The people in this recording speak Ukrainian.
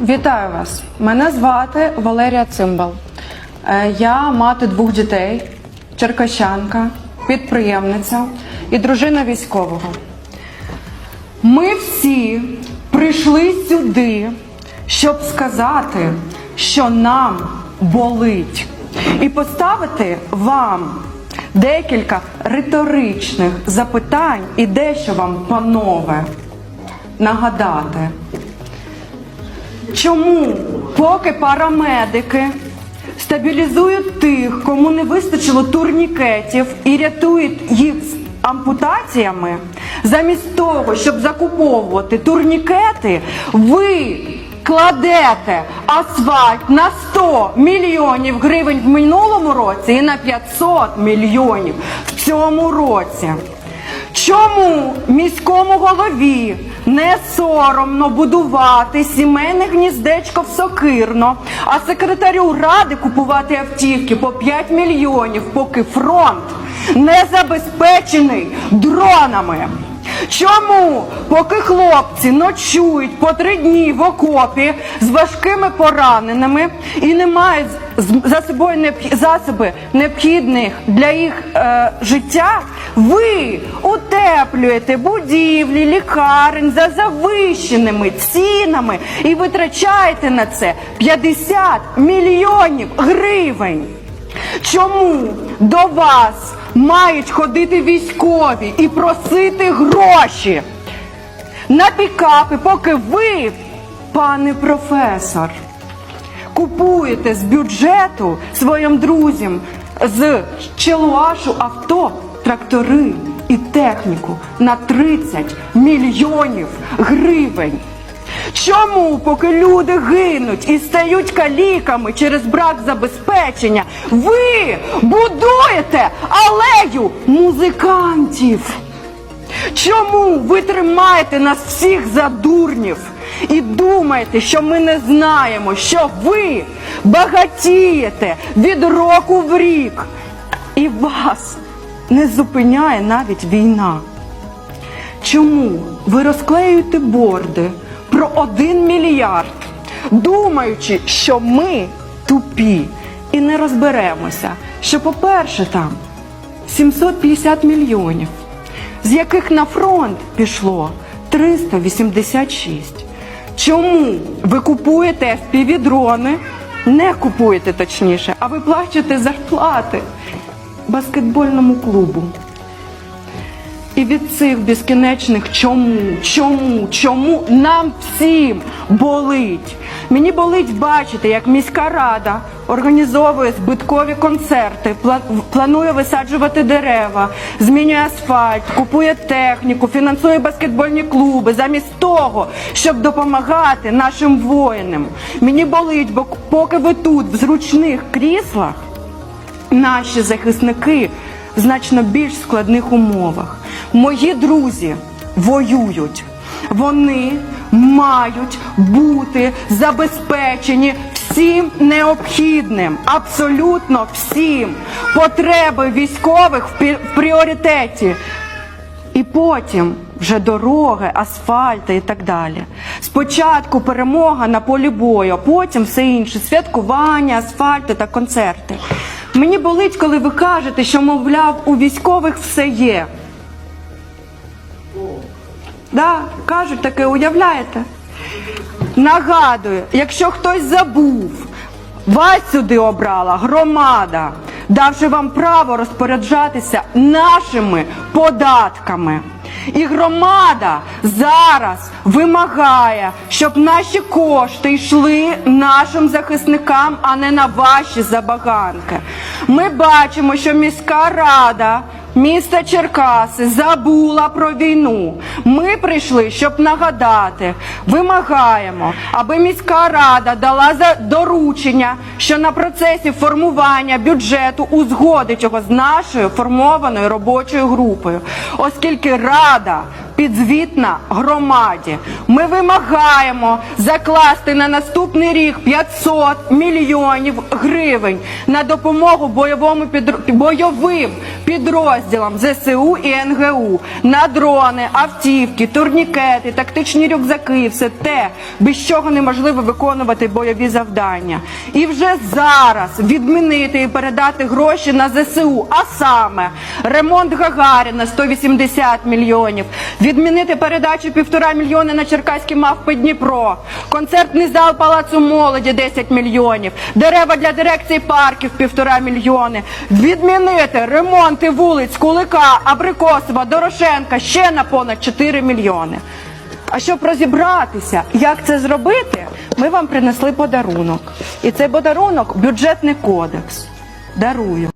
Вітаю вас. Мене звати Валерія Цимбал. Е, Я мати двох дітей, черкащанка, підприємниця і дружина військового. Ми всі прийшли сюди, щоб сказати, що нам болить, і поставити вам декілька риторичних запитань і дещо вам, панове, нагадати. Чому, поки парамедики стабілізують тих, кому не вистачило турнікетів і рятують їх з ампутаціями, замість того, щоб закуповувати турнікети, ви кладете асфальт на 100 мільйонів гривень в минулому році і на 500 мільйонів в цьому році. Чому міському голові не соромно будувати сімейне гніздечко в Сокирно, а секретарю ради купувати автівки по 5 мільйонів, поки фронт не забезпечений дронами? Чому, поки хлопці ночують по три дні в окопі з важкими пораненими і не мають за собою засоби необхідних для їх е, життя, ви утеплюєте будівлі, лікарень за завищеними цінами і витрачаєте на це 50 мільйонів гривень? Чому до вас мають ходити військові і просити гроші на пікапи, поки ви, пане професор, купуєте з бюджету своїм друзям з Челуашу авто, трактори і техніку на 30 мільйонів гривень? Чому, поки люди гинуть і стають каліками через брак забезпечення, ви будуєте алею музикантів? Чому ви тримаєте нас всіх за дурнів і думаєте, що ми не знаємо, що ви багатієте від року в рік, і вас не зупиняє навіть війна? Чому ви розклеюєте борди про один мільярд, думаючи, що ми тупі і не розберемося, що, по-перше, там 750 мільйонів, з яких на фронт пішло 386. Чому ви купуєте FPV-дрони, не купуєте точніше, а ви плачете зарплати баскетбольному клубу? І від цих безкінечних чому, чому, чому нам всім болить. Мені болить бачити, як міська рада організовує збиткові концерти, планує висаджувати дерева, змінює асфальт, купує техніку, фінансує баскетбольні клуби, замість того, щоб допомагати нашим воїнам. Мені болить, бо поки ви тут в зручних кріслах, наші захисники в значно більш складних умовах. Мої друзі воюють. Вони мають бути забезпечені всім необхідним, абсолютно всім. Потреби військових в пріоритеті. І потім вже дороги, асфальти і так далі. Спочатку перемога на полі бою, а потім все інше святкування, асфальти та концерти. Мені болить, коли ви кажете, що, мовляв, у військових все є. Да, кажуть таке, уявляєте? Нагадую, якщо хтось забув, вас сюди обрала громада, давши вам право розпоряджатися нашими податками. І громада зараз вимагає, щоб наші кошти йшли нашим захисникам, а не на ваші забаганки. Ми бачимо, що міська рада міста Черкаси забула про війну. Ми прийшли, щоб нагадати, вимагаємо, аби міська рада дала за доручення, що на процесі формування бюджету узгодить його з нашою формованою робочою групою, оскільки рада підзвітна громаді. Ми вимагаємо закласти на наступний рік 500 мільйонів гривень на допомогу бойовому бойовим підрозділам ЗСУ і НГУ на дрони, автівки, турнікети, тактичні рюкзаки, все те, без чого неможливо виконувати бойові завдання. І вже зараз відмінити і передати гроші на ЗСУ, а саме ремонт Гагаріна 180 мільйонів, відмінити передачу півтора мільйони на Черкаські мавпи Дніпро, концертний зал Палацу молоді 10 мільйонів, дерева для дирекції парків півтора мільйони, відмінити ремонти вулиць Кулика, Абрикосова, Дорошенка ще на понад 4 мільйони. А щоб розібратися, як це зробити, ми вам принесли подарунок. І цей подарунок бюджетний кодекс. Дарую.